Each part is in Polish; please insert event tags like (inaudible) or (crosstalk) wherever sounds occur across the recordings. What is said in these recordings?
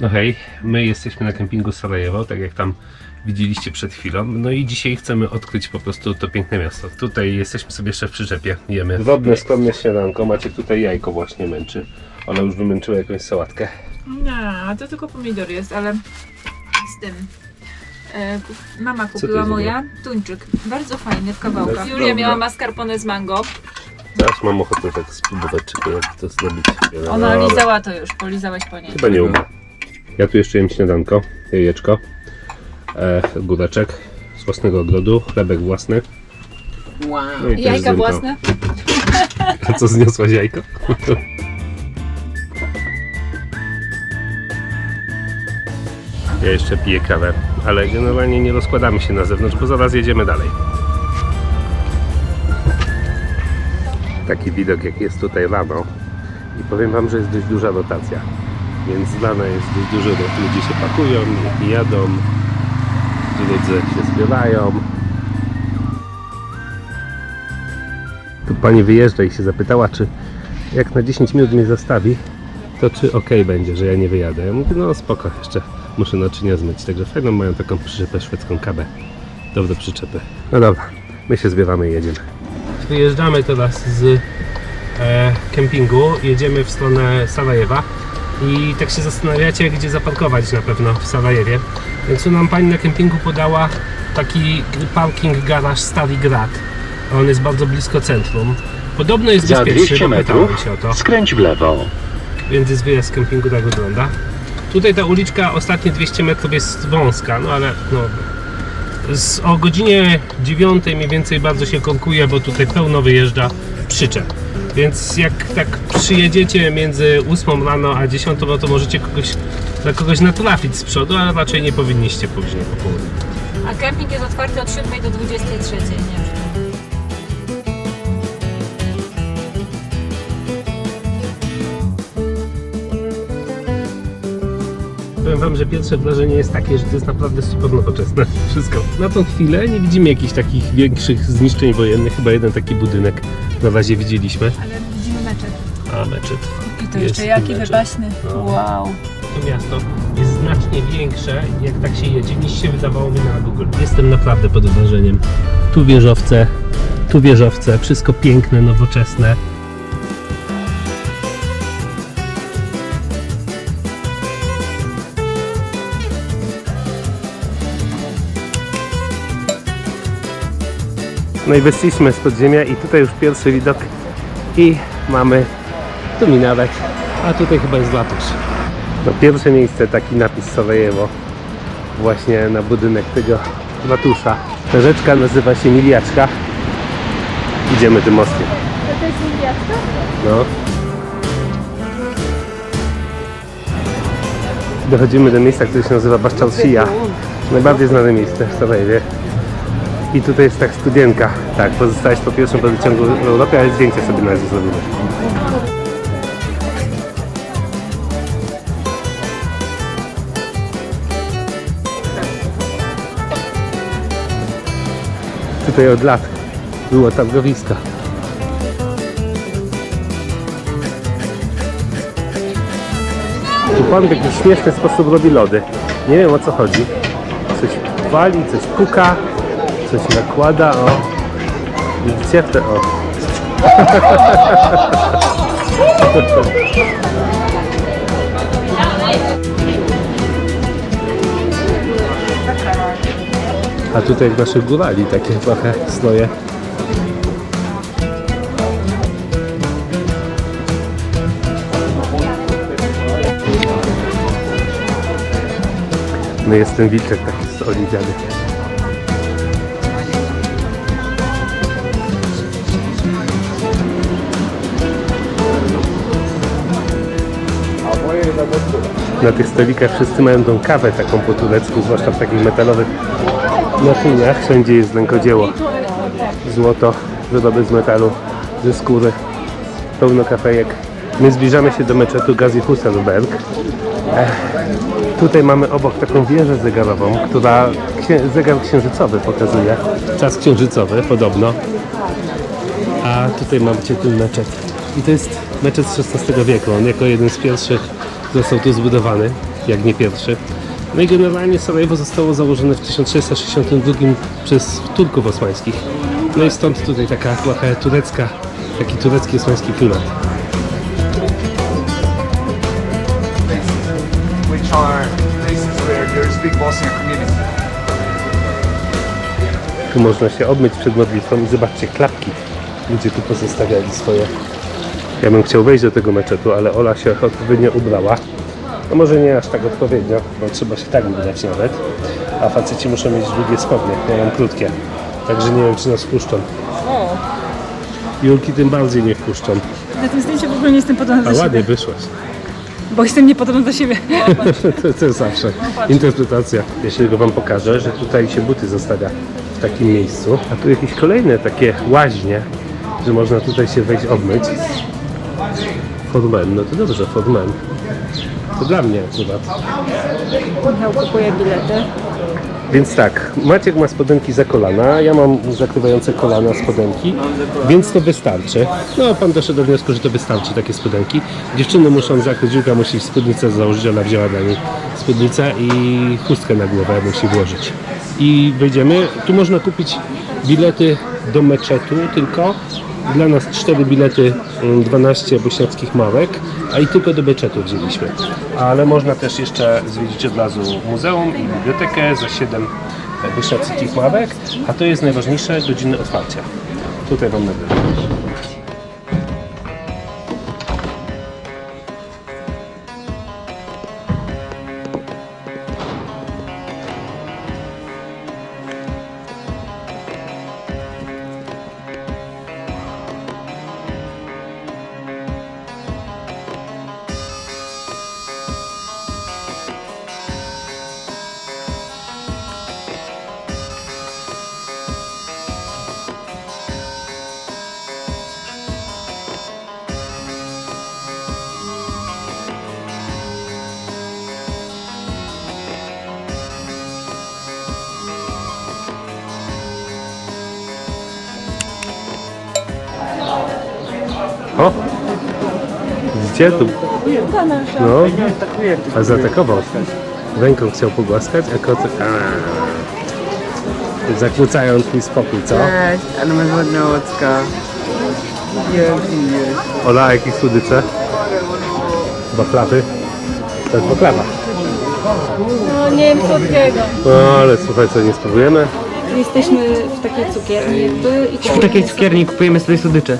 No hej, my jesteśmy na kempingu Sarajewo, tak jak tam widzieliście przed chwilą. No i dzisiaj chcemy odkryć po prostu to piękne miasto. Tutaj jesteśmy sobie jeszcze w przyczepie, jemy. Wodne, skromne śniadanko. Macie tutaj jajko właśnie męczy. Ona już wymęczyła jakąś sałatkę. Nie, to tylko pomidor jest, ale z tym. E, mama kupiła jest moja tuńczyk. Bardzo fajny w kawałkach. Julia miała mascarpone z mango. Teraz mam ochotę tak spróbować, czy to, jak to zrobić. Ona dobra. lizała to już, polizałeś po niej. Chyba nie umiem. Ja tu jeszcze jem śniadanko, jajeczko, e, góreczek z własnego ogrodu, chlebek własny. Wow. No i też Jajka to. własne? A (laughs) co zniosłaś jajko? Ja jeszcze piję kawę, ale generalnie nie rozkładamy się na zewnątrz, bo zaraz jedziemy dalej. Taki widok jak jest tutaj rano i powiem Wam, że jest dość duża rotacja. Więc rano jest dość dużo, ludzie się pakują, jadą, drudzy się zbierają. Tu pani wyjeżdża i się zapytała, czy jak na 10 minut mnie zostawi, to czy ok będzie, że ja nie wyjadę. Ja mówię, no spoko, jeszcze muszę naczynia zmyć. Także fajną mają taką przyczepę szwedzką kabę. Dobre przyczepy. No dobra, my się zbieramy i jedziemy. Wyjeżdżamy teraz z e, kempingu, jedziemy w stronę Sarajewa i tak się zastanawiacie, gdzie zaparkować na pewno w Sarajewie. Więc tu nam pani na kempingu podała taki parking garaż Stary Grad. On jest bardzo blisko centrum. Podobno jest Za bezpieczny, 200 bo pytałem metrów się o to skręć w lewo. więc jest wyjazd z kempingu, tak wygląda. Tutaj ta uliczka ostatnie 200 metrów jest wąska, no ale no, z, o godzinie 9 mniej więcej bardzo się konkuje, bo tutaj pełno wyjeżdża przyczep. Więc jak tak przyjedziecie między 8 rano a 10, no to możecie kogoś, na kogoś natrafić z przodu, ale raczej nie powinniście później po południu. A kemping jest otwarty od 7 do 23. Nie Powiem Wam, że pierwsze wrażenie jest takie, że to jest naprawdę super nowoczesne (laughs) wszystko. Na tą chwilę nie widzimy jakichś takich większych zniszczeń wojennych, chyba jeden taki budynek na razie widzieliśmy. Ale widzimy meczet. A meczet. I to Jest jeszcze jaki meczet. wypaśny. No. Wow. To miasto jest znacznie większe, jak tak się jedzie, niż się wydawało mi na Google. Jestem naprawdę pod wrażeniem. Tu wieżowce, tu wieżowce, wszystko piękne, nowoczesne. No i wyszliśmy z podziemia i tutaj już pierwszy widok i mamy tu minarek, a tutaj chyba jest ratusz. No pierwsze miejsce, taki napis Sarajewo właśnie na budynek tego ratusza. Ta rzeczka nazywa się Miliaczka. Idziemy tym mostem. To jest Indiaczka? No. Dochodzimy do miejsca, które się nazywa Baszczalsija. Najbardziej znane miejsce w Sarajewie. I tutaj jest tak studienka. Tak, pozostałeś po pierwszym podciągu w Europie, ale zdjęcie sobie na razie zrobimy. Tutaj od lat było targowisko. Tu pan w jakiś śmieszny sposób robi lody. Nie wiem o co chodzi. Coś wali, coś puka, coś nakłada, o. Widzicie o. A tutaj w naszych górali takie trochę stroje. No jest ten wilczek taki z Na tych stolikach wszyscy mają tą kawę taką po turecku, zwłaszcza w takich metalowych naczyniach. Wszędzie jest rękodzieło. Złoto, wyroby z metalu, ze skóry. Pełno kafejek. My zbliżamy się do meczetu Gazi Husselberg. Tutaj mamy obok taką wieżę zegarową, która księ zegar księżycowy pokazuje. Czas księżycowy podobno. A tutaj macie ten meczet. I to jest meczet z XVI wieku. On jako jeden z pierwszych został tu zbudowany, jak nie pierwszy. No i generalnie Sarajewo zostało założone w 1662 przez Turków osmańskich. No i stąd tutaj taka trochę turecka, taki turecki osmański klimat. which are places where there is big Bosnian community. Tu można się obmyć przed modlitwą i zobaczcie klapki. Ludzie tu pozostawiali swoje. Ja bym chciał wejść do tego meczetu, ale Ola się odpowiednio ubrała. No może nie aż tak odpowiednio, bo trzeba się tak ubrać nawet. A faceci muszą mieć długie spodnie, ja mam krótkie. Także nie wiem czy nas wpuszczą. Julki tym bardziej nie wpuszczą. Na tym zdjęciu w ogóle nie jestem podobna A do ładnie siebie, wyszłaś. bo jestem niepodobna do siebie. (laughs) To, to jest zawsze interpretacja. Ja się tylko wam pokażę, że tutaj się buty zostawia w takim miejscu. A tu jakieś kolejne takie łaźnie, że można tutaj się wejść obmyć. Fodman, no to dobrze, Fodman. To dla mnie akurat. Michał kupuje bilety. Więc tak, Maciek ma spodenki za kolana, ja mam zakrywające kolana spodenki, więc to wystarczy. No, pan doszedł do wniosku, że to wystarczy, takie spodenki. Dziewczyny muszą zakryć, Julka musi spódnicę założyć, ona wzięła dla niej spódnicę i chustkę na głowę musi włożyć. I wejdziemy, tu można kupić bilety do meczetu tylko. Dla nas cztery bilety, mm, 12 bośniackich małek, a i tylko do meczetu wzięliśmy. Ale można też jeszcze zwiedzić od razu muzeum i bibliotekę za 7 bośniackich małek, a to jest najważniejsze, godziny otwarcia. Tutaj Wam nagrywam. Widzicie tu? No, a zaatakował. Ręką chciał pogłaskać, a kot... Aaa. Zakłócają twój spokój, co? Cześć, ale my wodna łódzka. Ola, jakieś słodycze? Baklawy? To jest baklawa. No nie wiem słodkiego. No, ale słuchaj, co nie spróbujemy? Jesteśmy w takiej cukierni jakby i W takiej cukierni kupujemy sobie słodycze.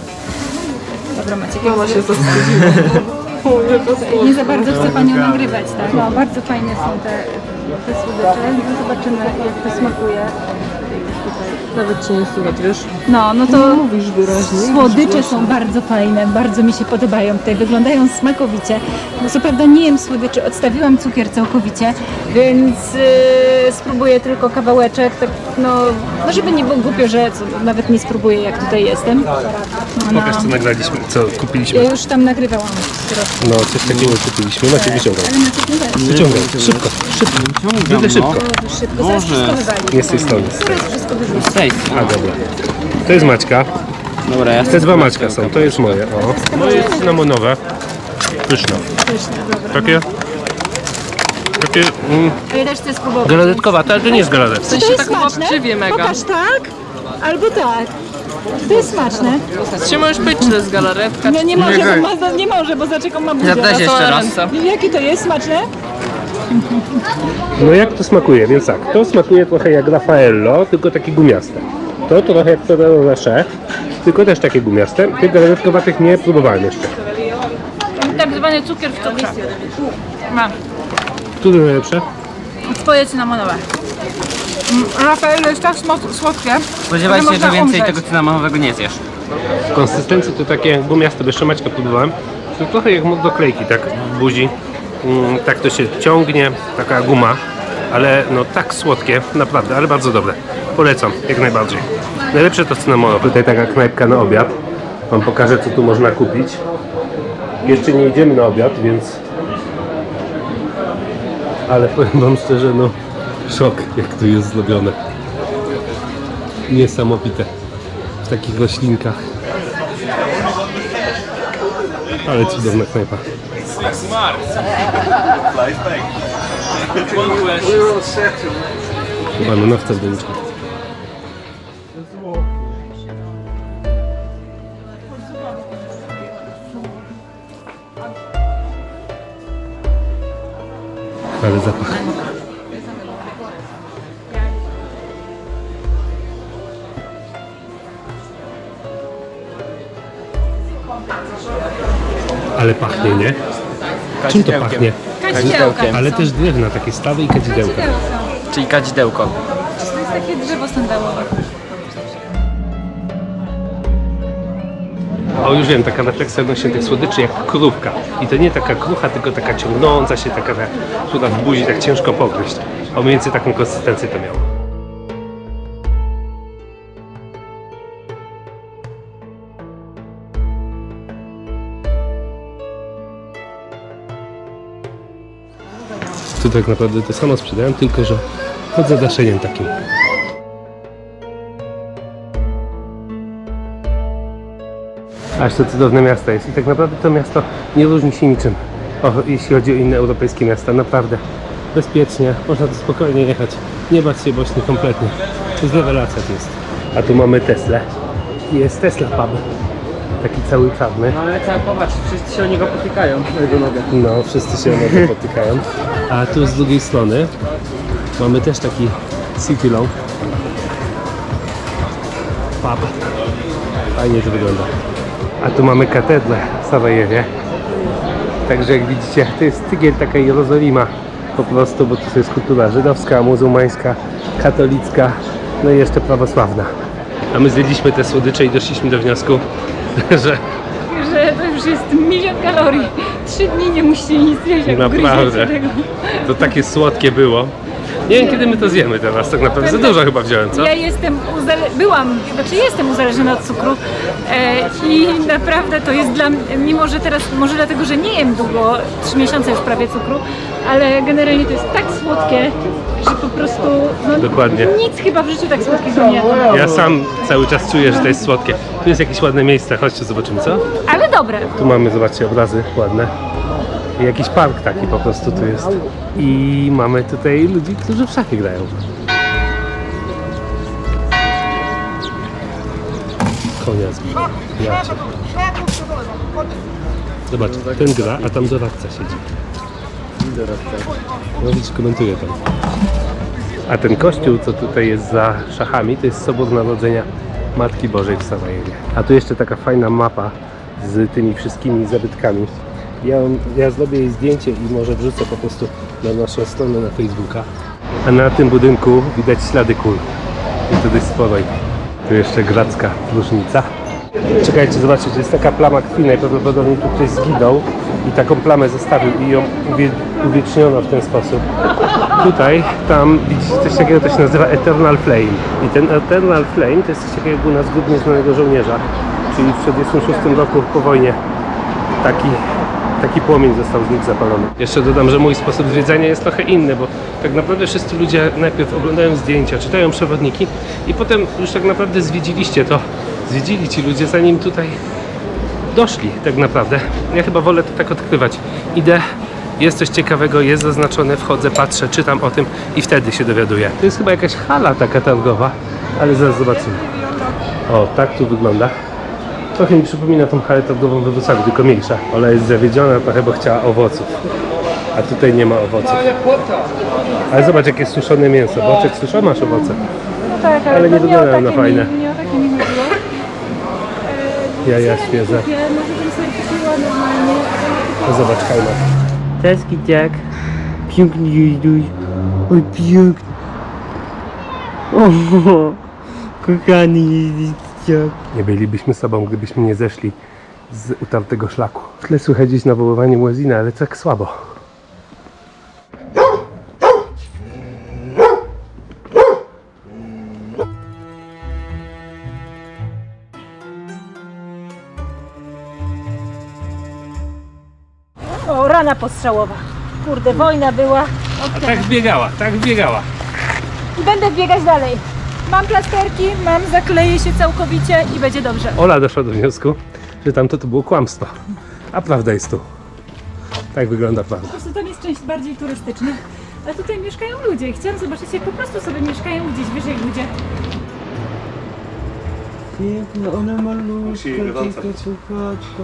Dobra Maciek, Mama się (laughs) Nie za bardzo chce Panią nagrywać, tak? No, bardzo fajne są te, te słodycze. No, zobaczymy jak to smakuje. Nawet cię nie słychać, wiesz? No, no to Mówisz wyraźnie. słodycze są bardzo fajne, bardzo mi się podobają tutaj, wyglądają smakowicie. No co prawda nie jem słodyczy, odstawiłam cukier całkowicie, więc yy, spróbuję tylko kawałeczek, tak no, no żeby nie było głupio, że co, nawet nie spróbuję jak tutaj jestem. No, Pokaż, co nagraliśmy, co kupiliśmy. ja już tam nagrywałam. No, coś takiego kupiliśmy. Macie wyciągał. Ale Maciek nie weź. Wyciągaj, szybko, szybko. Będę szybko. Boże, szybko, zaraz wszystko wywali. Nie z tej strony. Zaraz wszystko wyrzuci. Cześć. A, dobra. To jest Maćka. Dobra, ja Te dwa Maćka są, to jest moje. O. No jest cynamonowe. Pyszne. Takie... Takie... Mm, A ja też chcę spróbować. galaretkowa, ale to nie jest galaretka. To jest smaczne? Pokaż tak, albo tak. To jest smaczne. Czy możesz być, czy to jest galaretka? No nie może, bo ma, nie może, bo zaczekam ma buzię. Ja też jeszcze raz. Jakie to jest? Smaczne? No jak to smakuje? Więc tak, to smakuje trochę jak Raffaello, tylko takie gumiaste. To trochę jak Ferrero Rocher, tylko też takie gumiaste. Tych galaretkowatych nie próbowałem jeszcze. Tak zwany cukier w cukrze. Mam. Które najlepsze? Twoje cynamonowe. Rafael jest tak smo- słodkie. Spodziewaj że się, można że więcej umrzeć. tego cynamonowego nie zjesz. W konsystencji to takie gumiaste, bo jeszcze Maćka próbowałem. To trochę jak do klejki, tak w buzi. Mm, tak to się ciągnie, taka guma. Ale no tak słodkie, naprawdę, ale bardzo dobre. Polecam, jak najbardziej. Najlepsze to cynamonowe. Tutaj taka knajpka na obiad. Wam pokażę, co tu można kupić. Jeszcze nie idziemy na obiad, więc... Ale powiem wam szczerze, no szok, jak to jest zrobione. Niesamowite. W takich roślinkach. Ale cudowna knajpa. Bananowca w doliczku. Ale zapach. Ale pachnie, nie? Czym to pachnie? Kadzidełka. Ale też drewna, takie stawy i kadzidełka. Kadzidełka. Czyli kadzidełko. To jest takie drzewo sandałowe. O, już wiem, taka refleksja odnośnie tych słodyczy jak krówka. I to nie taka krucha, tylko taka ciągnąca się, taka, która w buzi tak ciężko pogryźć. O mniej więcej taką konsystencję to miało. Tu tak naprawdę to samo sprzedałem, tylko że pod zadaszeniem takim. Aż to cudowne miasto jest. I tak naprawdę to miasto nie różni się niczym, o, jeśli chodzi o inne europejskie miasta. Naprawdę bezpiecznie, można tu spokojnie jechać. Nie bać się bośni kompletnie. To jest rewelacja tu jest. A tu mamy Teslę. I Jest Tesla Pub. Taki cały czarny. No ale tak, popatrz, wszyscy się o niego potykają, o jego nogę. No, wszyscy się o niego potykają. A tu z drugiej strony mamy też taki City Long. Pub. Fajnie to wygląda. A tu mamy katedrę w Sarajewie. Także jak widzicie, to jest tygiel taka Jerozolima po prostu, bo tu jest kultura żydowska, muzułmańska, katolicka, no i jeszcze prawosławna. A my zjedliśmy te słodycze i doszliśmy do wniosku, (laughs) że Że to już jest milion kalorii. Trzy dni nie musicie nic jeść, jak Naprawdę. tego. to takie słodkie było. Nie wiem kiedy my to zjemy teraz, tak naprawdę za dużo chyba wziąłem, co? Ja jestem, uzale- byłam, znaczy jestem uzależniona od cukru e, i naprawdę to jest dla mnie, mimo że teraz, może dlatego, że nie jem długo, trzy miesiące już prawie cukru, ale generalnie to jest tak słodkie, że po prostu no, Dokładnie. nic chyba w życiu tak słodkiego nie jadłam. Ja sam cały czas czuję, że to jest słodkie. Tu jest jakieś ładne miejsce, chodźcie zobaczymy co? Ale dobre. Tu mamy, zobaczcie, obrazy ładne. Jakiś park taki po prostu tu jest. I mamy tutaj ludzi, którzy w szachy grają. Konia zbił. Ja. Zobacz, ten gra, a tam doradca siedzi. No widzisz, komentuje tam. A ten kościół, co tutaj jest za szachami, to jest Sobór Narodzenia Matki Bożej w Sarajewie. A tu jeszcze taka fajna mapa z tymi wszystkimi zabytkami. Ja, ja zrobię jej zdjęcie i może wrzucę po prostu na naszą stronę na Facebooka. A na tym budynku widać ślady kul. I to dość sporo. Tu jeszcze gradzka różnica. Czekajcie, zobaczcie, to jest taka plama krwi, najprawdopodobniej tu ktoś zginął i taką plamę zostawił i ją uwie, uwieczniono w ten sposób. Tutaj, tam widzicie coś takiego, to się nazywa Eternal Flame. I ten Eternal Flame to jest coś takiego jak u nas znanego żołnierza, czyli w 1946 roku po wojnie taki, taki płomień został z nich zapalony. Jeszcze dodam, że mój sposób zwiedzania jest trochę inny, bo tak naprawdę wszyscy ludzie najpierw oglądają zdjęcia, czytają przewodniki i potem już tak naprawdę zwiedziliście to, zwiedzili ci ludzie zanim tutaj doszli tak naprawdę. Ja chyba wolę to tak odkrywać. Idę, jest coś ciekawego, jest zaznaczone, wchodzę, patrzę, czytam o tym i wtedy się dowiaduję. To jest chyba jakaś hala taka targowa, ale zaraz zobaczymy. O, tak tu wygląda. Trochę mi przypomina tą halę targową we Wrocławiu, tylko mniejsza. Ola jest zawiedziona trochę, bo chciała owoców. A tutaj nie ma owoców. Ale zobacz, jakie suszone mięso. Boczek suszony, masz owoce. No tak, Ale nie to wyglądają na takie fajne. Mi, nie o takie mi chodziło. Jaja świeże. Kupię, może bym sobie kupiła normalnie. No zobacz, kajmak. Cześć Kiciak. Pięknie jeździsz. Oj, pięknie. O, (laughs) kochany Nie bylibyśmy sobą, gdybyśmy nie zeszli z utartego szlaku. W tle słychać gdzieś nawoływanie Muezina, ale tak słabo. O, rana postrzałowa. Kurde, wojna była. A tak biegała, tak biegała. I będę biegać dalej. Mam plasterki, mam, zakleję się całkowicie i będzie dobrze. Ola doszła do wniosku, że tamto to było kłamstwo. A prawda jest tu. Tak wygląda prawda. Po prostu tam jest część bardziej turystyczna. A tutaj mieszkają ludzie. Chciałam zobaczyć, jak po prostu sobie mieszkają gdzieś wyżej ludzie. Piękna, ona malutka, Musi tylko być. słuchaczka.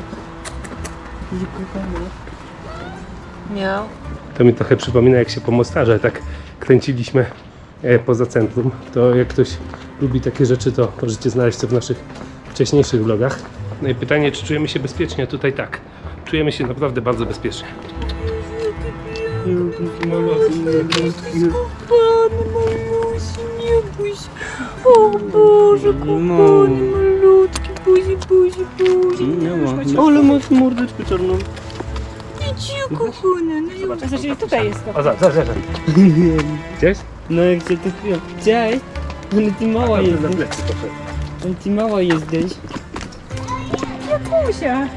I kochana. Miał. To mi trochę przypomina, jak się po Mostarze tak kręciliśmy poza centrum. To jak ktoś lubi takie rzeczy, to możecie znaleźć to w naszych wcześniejszych vlogach. No i pytanie, czy czujemy się bezpiecznie? Tutaj tak. Czujemy się naprawdę bardzo bezpiecznie. malutki, buzi, buzi, buzi. Ale masz mordeczkę czarną. W zasadzie tutaj jest to. O, za, za, za, za. Gdzieś? No jak cię to chwilę. Cześć. Ale ty mała Na jesteś. plecy poszedł. Ale ty mała jesteś. Musia.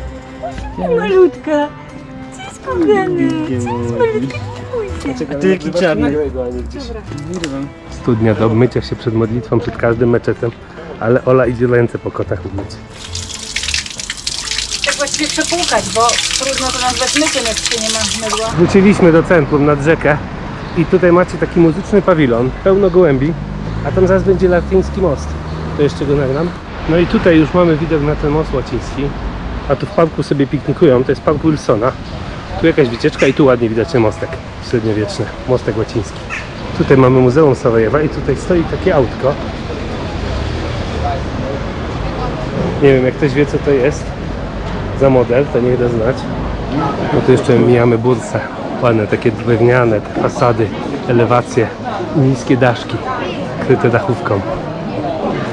Malutka. Cześć kochany. A ty jaki czarny. Studnia do mycia się przed modlitwą, przed każdym meczetem. Ale Ola idzie ręce po kotach umyć. Tak właściwie przepłukać, bo trudno to nazwać myciem, jak się nie ma mydła. Wróciliśmy do centrum nad rzekę i tutaj macie taki muzyczny pawilon, pełno gołębi, a tam zaraz będzie latyński most. To jeszcze go nagram. No i tutaj już mamy widok na ten most łaciński, a tu w parku sobie piknikują, to jest park Wilsona. Tu jakaś wycieczka i tu ładnie widać ten mostek średniowieczny, mostek łaciński. Tutaj mamy Muzeum Sarajewa i tutaj stoi takie autko. Nie wiem, jak ktoś wie co to jest za model, to niech da znać. No tu jeszcze mijamy bursę. Ładne, takie drewniane, te fasady, elewacje, niskie daszki, kryte dachówką.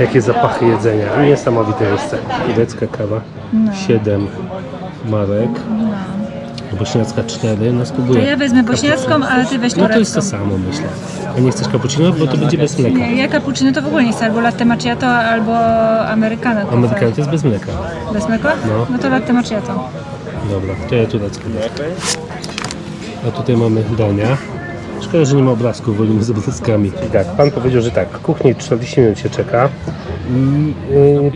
Jakie zapachy jedzenia. Niesamowite miejsce. Turecka kawa, 7 marek. Bośniacka 4, no To spróbuję. ja wezmę bośniacką, a ty weź No to jest turecką. to samo myślę. A nie chcesz cappuccino, bo to będzie bez mleka. Nie, ja cappuccino to w ogóle nie chcę, albo latte macchiato, albo americano. Amerykanie to jest bez mleka. Bez mleka? No. No to latte macchiato. Dobra, to ja tureckie. A tutaj mamy dania. Szkoda, że nie ma obrazków, wolimy z obrazkami. Tak, pan powiedział, że tak, kuchni 40 minut się czeka i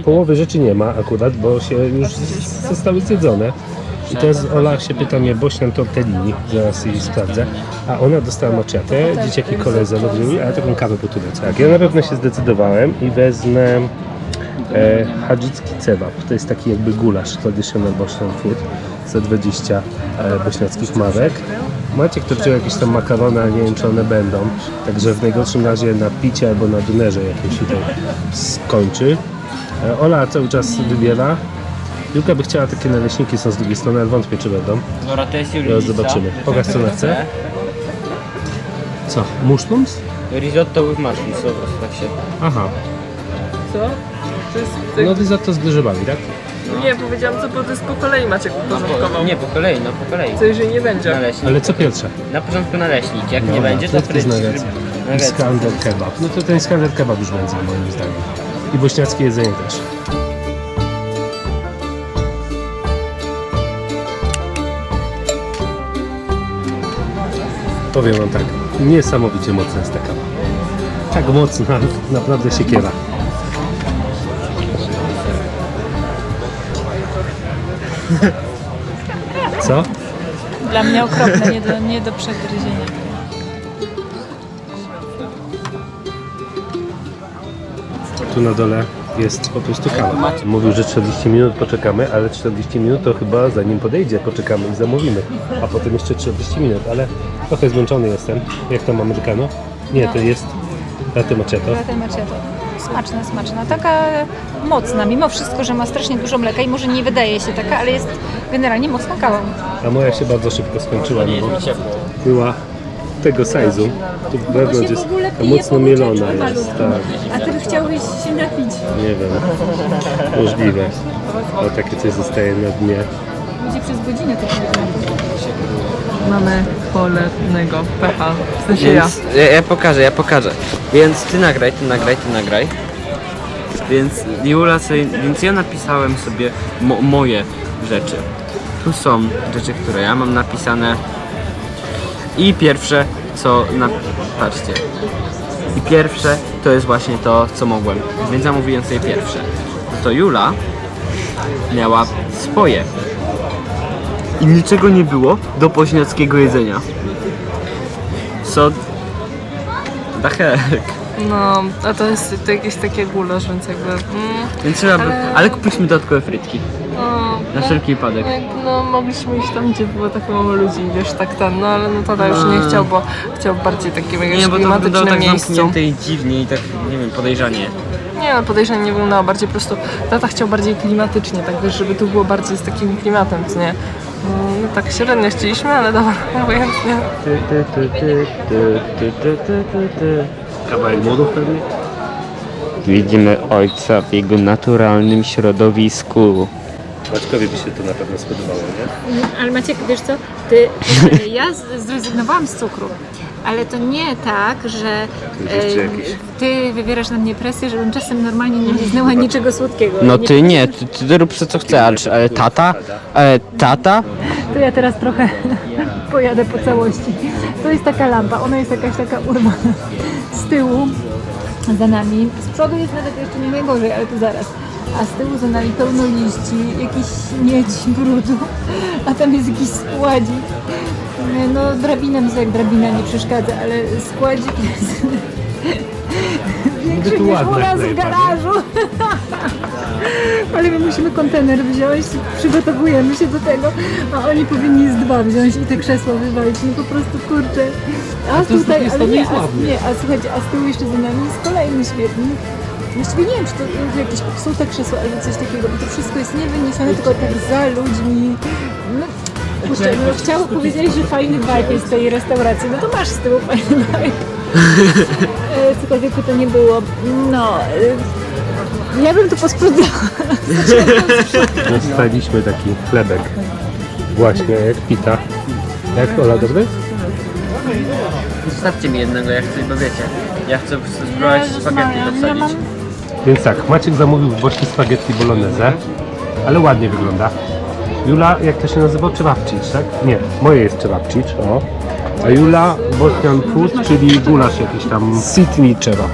y, połowy rzeczy nie ma akurat, bo się już zostały zjedzone. I teraz Ola się pyta mnie, Bośnian tortellini, zaraz jej sprawdzę, a ona dostała macchiatę, dzieciaki koledze zrobili, ale taką kawę po turecku. Tak, ja na pewno się zdecydowałem i wezmę e, hadżicki cebab. To jest taki jakby gulasz, traditional Bosnian food za 20 e, bośniackich marek. Maciek to wziął jakieś tam makarony, ale nie wiem czy one będą. Także w najgorszym razie na picie albo na dunerze jakimś tutaj skończy. E, Ola cały czas wybiera. Julka by chciała takie naleśniki, są z drugiej strony, ale wątpię czy będą. Dobra, to jest zobaczymy. Pokaż co ona chce. Co? Mushrooms? Risotto with mushrooms, po prostu tak się. Aha. Co? To jest... No risotto z grzybami, tak? Nie, powiedziałam co, bo to jest po kolei Maciek porządkował. Nie, po kolei, no po kolei. Co jeżeli nie będzie? Naleśnik. Ale co pierwsze? Na początku naleśnik, jak nie Dobra, będzie to frytki z frytki. nuggets. I kebab. No to ten skander kebab już będzie moim zdaniem. I bośniackie jedzenie też. Powiem wam tak, niesamowicie mocna jest ta kawa. Tak mocna, (laughs) naprawdę się (laughs) Co? Dla mnie okropne, nie do, nie do przegryzienia. Tu na dole jest po prostu kawa. Mówił, że 40 minut poczekamy, ale 40 minut to chyba zanim podejdzie, poczekamy i zamówimy. A potem jeszcze 40 minut, ale trochę zmęczony jestem. Jak tam Amerykano? Nie, to jest latte macchiato. Latte macchiato. Smaczna, smaczna. Taka mocna, mimo wszystko, że ma strasznie dużo mleka i może nie wydaje się taka, ale jest generalnie mocna kawą. A moja się bardzo szybko skończyła, no bo była tego size'u. Tu wewnątrz jest mocno mielona jest, tak. A ty by chciałbyś się napić. Nie wiem. Możliwe. O takie coś zostaje na dnie. Będzie przez godzinę to Mamy cholernego pecha. W sensie ja. Ja, ja pokażę, ja pokażę. Więc ty nagraj, ty nagraj, ty nagraj. Więc Jula sobie, więc ja napisałem sobie mo, moje rzeczy. Tu są rzeczy, które ja mam napisane. I pierwsze, co na... patrzcie. I pierwsze to jest właśnie to, co mogłem. Więc zamówiłem sobie pierwsze. To Jula miała swoje i niczego nie było do poźniackiego jedzenia. So... The heck. No, a to jest to jakieś takie gulasz, więc jakby... Mm, Więc trzeba by... Ale- Ale kupiliśmy dodatkowe frytki. no, Na wszelki wypadek. no, jakby, no mogliśmy iść tam, gdzie było tak mało ludzi, wiesz, tak ten, no ale no tata już nie No. chciał, bo chciał bardziej takim jakimś Nie, bo to wyglądało klimatycznym tak miejscu. zamknięte i dziwnie i tak, nie wiem, podejrzanie. Nie, no podejrzanie nie wyglądało bardziej po prostu, tata chciał bardziej klimatycznie, tak wiesz, żeby tu było bardziej z takim klimatem, co nie? No tak średnio chcieliśmy, ale dobra, obojętnie. Kawałek murów pewnie? Widzimy ojca w jego naturalnym środowisku. Maćkowi by się to na pewno spodobało, nie? Ale Maciek, wiesz co, ty, ja zrezygnowałam z cukru ale to nie tak, że ty wywierasz na mnie presję, żebym czasem normalnie nie liznęła niczego słodkiego. No Nie ty nie, ty, ty rób co chcesz, ale tata, ale tata? To ja teraz trochę (laughs) pojadę po całości. To jest taka lampa, ona jest jakaś taka urwana z tyłu za nami. Z przodu jest nawet jeszcze nie najgorzej, ale to zaraz. A z tyłu za nami pełno liści, jakiś miedź, brudu, a tam jest jakiś składzik. No drabina mi jak drabina nie przeszkadza, ale składzik jest większy niż u nas w garażu. Ale my musimy kontener wziąć, przygotowujemy się do tego, a oni powinni z dwa wziąć i te krzesła wywalić. No po prostu kurczę. A tutaj, ale nie, a, nie, a słuchajcie, a z tyłu jeszcze za nami jest kolejny świetnik. Właściwie nie wiem, czy to jakieś popsute krzesło albo coś takiego, bo to wszystko jest niewyniesione, tylko tak za ludźmi. No, kurczę, no chciało powiedzieć, że fajny vibe jest w tej restauracji, no to masz z tyłu fajny vibe. E, Cokolwiek by to nie było. No, e, ja bym to posprzątała. Dostaliśmy taki chlebek. Właśnie, jak pita. Jak Ola, dobry? Zostawcie mi jednego, ja chcę, bo wiecie, ja chcę po prostu spróbować spaghetti podsadzić. Więc tak, Maciek zamówił boczki spaghetti bolognese, ale ładnie wygląda. Jula, jak to się nazywa? Czewapcicz, tak? Nie, moje jest czewapcicz, o. A Jula Bosnian Food, czyli gulasz jakiś tam... Sitni czewap.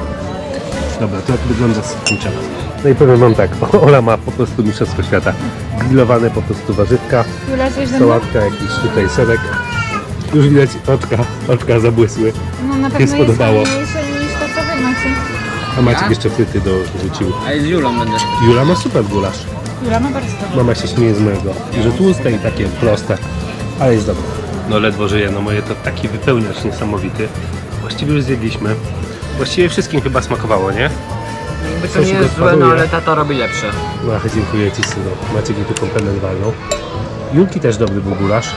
Dobra, to jak wygląda sitni czewap? No i powiem wam tak, (laughs) Ola ma po prostu mistrzostwo świata. Grillowane po prostu warzywka, Jula, coś ze mną? sałatka, jakiś tutaj serek. Już widać oczka, oczka zabłysły. No na Nie pewno jest spodobało. fajniejsze niż to, co wy macie. A Maciek jeszcze fryty dorzucił. A z Julą będę. Jula ma super gulasz. Jula ma bardzo dobrze. Mama się śmieje z mojego, że tłuste i takie proste, ale jest dobre. No ledwo żyje, no moje to taki wypełniacz niesamowity. Właściwie już zjedliśmy. Właściwie wszystkim chyba smakowało, nie? Jakby to Coś nie jest złe, no paruje. ale tata robi lepsze. No ach, dziękuję Ci synu. Maciek mi tu komplement walnął. Julki też dobry był gulasz.